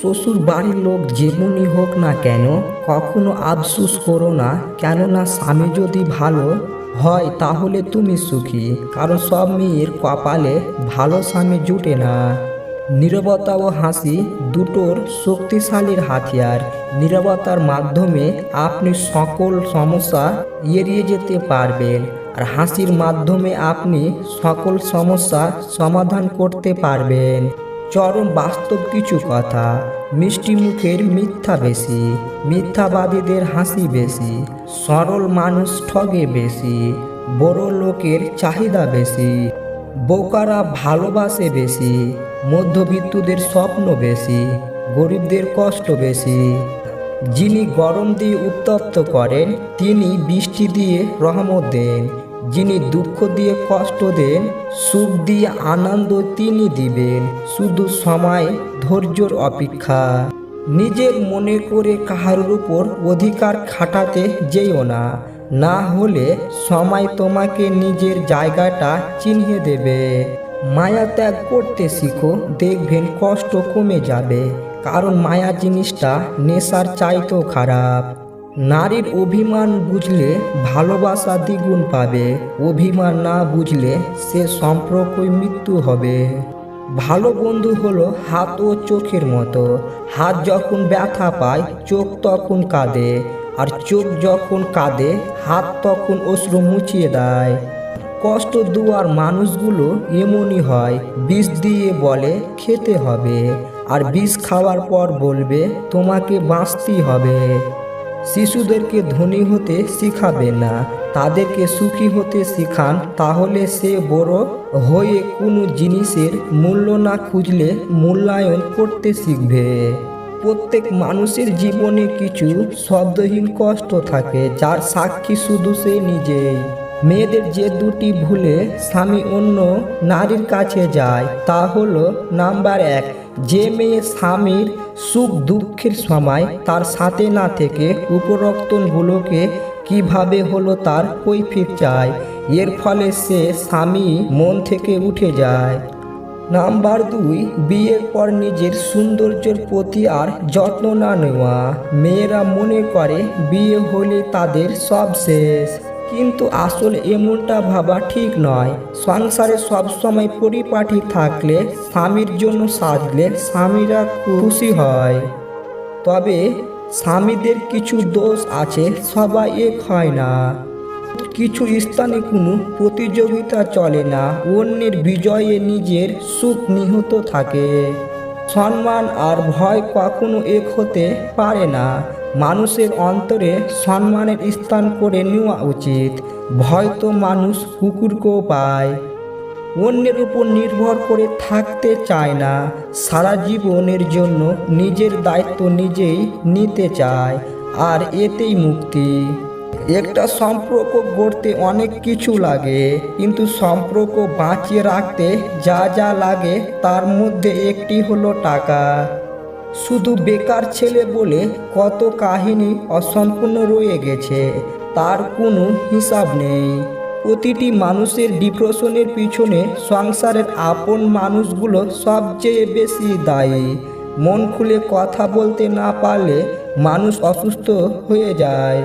শ্বশুর বাড়ির লোক যেমনই হোক না কেন, কখনো আফসুস করো না। কেননা স্বামী যদি ভালো হয়, তাহলে তুমি সুখী। কারণ সব মেয়ের কপালে ভালো স্বামী জুটে না। নীরবতা ও হাসি দুটোর শক্তিশালীর হাতিয়ার। নীরবতার মাধ্যমে আপনি সকল সমস্যা এড়িয়ে যেতে পারবেন। আর হাসির মাধ্যমে আপনি সকল সমস্যা সমাধান করতে পারবেন। চরম বাস্তব কিছু কথা। মিষ্টি মুখের মিথ্যা বেশি, মিথ্যাবাদীদের হাসি বেশি, সরল মানুষ ঠগে বেশি, বড় লোকের চাহিদা বেশি, বোকারা ভালোবাসে বেশি, মধ্যবিত্তদের স্বপ্ন বেশি, গরিবদের কষ্ট বেশি। যিনি গরম দিয়ে উত্তপ্ত করেন, তিনি বৃষ্টি দিয়ে রহমত দেন। যিনি দুঃখ দিয়ে কষ্ট দেন, সুখ দিয়ে আনন্দ তিনি দিবেন। শুধু সময়, ধৈর্যর অপেক্ষা। নিজের মনে করে কাহার উপর অধিকার খাটাতে যেও না। না হলে সময় তোমাকে নিজের জায়গাটা চিনিয়ে দেবে। মায়া ত্যাগ করতে শিখো, দেখবেন কষ্ট কমে যাবে। কারণ মায়া জিনিসটা নেশার চাইতেও খারাপ। নারীর অভিমান বুঝলে ভালোবাসা দ্বিগুণ পাবে, অভিমান না বুঝলে সে সম্পর্কই মৃত্যু হবে। ভালো বন্ধু হলো হাত ও চোখের মতো, হাত যখন ব্যথা পায়, চোখ তখন কাঁদে, আর চোখ যখন কাঁদে, হাত তখন অশ্রু মুছিয়ে দেয়। কষ্ট দুয়ার মানুষগুলো এমনই হয়, বিষ দিয়ে বলে, খেতে হবে। আর বিষ খাওয়ার পর বলবে, তোমাকে বাঁচতেই হবে। শিশুদেরকে ধনী হতে শিখাবে না। তাদেরকে সুখী হতে শিখান, তাহলে সে বড় হয়ে কোনো জিনিসের মূল্য না খুঁজলে মূল্যায়ন করতে শিখবে। প্রত্যেক মানুষের জীবনে কিছু শব্দহীন কষ্ট থাকে, যার সাক্ষী শুধু সে নিজেই। মেয়েদের যে দুটি ভুলে স্বামী অন্য নারীর কাছে যায়, তা হলো নাম্বার এক, যে মেয়ে স্বামীর সুখ দুঃখের সময় তার সাথে না থেকে উপরক্তনগুলোকে কীভাবে হলো তার কৈফিক চায়, এর ফলে সে স্বামী মন থেকে উঠে যায়। নাম্বার দুই, বিয়ের পর নিজের সৌন্দর্যের প্রতি আর যত্ন না নেওয়া, মেয়েরা মনে করে বিয়ে হলে তাদের সব শেষ। কিন্তু আসলে এমনটা ভাবা ঠিক নয়। সংসারে সবসময় পরিপাটি থাকলে, স্বামীর জন্য সাজলে স্বামীরা খুশি হয়। তবে স্বামীদের কিছু দোষ আছে, সবাই এক হয় না। কিছু স্থানে কোনো প্রতিযোগিতা চলে না, অন্যের বিজয়ে নিজের সুখ নিহত থাকে। সম্মান আর ভয় কখনো এক হতে পারে না। মানুষের অন্তরে সম্মানের স্থান করে নেওয়া উচিত। ভয় তো মানুষ কুকুরকেও পায়। অন্যের উপর নির্ভর করে থাকতে চায় না। সারা জীবনের জন্য নিজের দায়িত্ব নিজেই নিতে চায়, আর এতেই মুক্তি। একটা সম্পর্ক গড়তে অনেক কিছু লাগে, কিন্তু সম্পর্ক বাঁচিয়ে রাখতে যা যা লাগে তার মধ্যে একটি হলো টাকা। শুধু বেকার ছেলে বলে কত কাহিনী অসম্পূর্ণ রয়ে গেছে, তার কোনো হিসাব নেই। প্রতিটি মানুষের ডিপ্রেশনের পিছনে সংসারের আপন মানুষগুলো সবচেয়ে বেশি দায়ী। মন খুলে কথা বলতে না পারলে মানুষ অসুস্থ হয়ে যায়।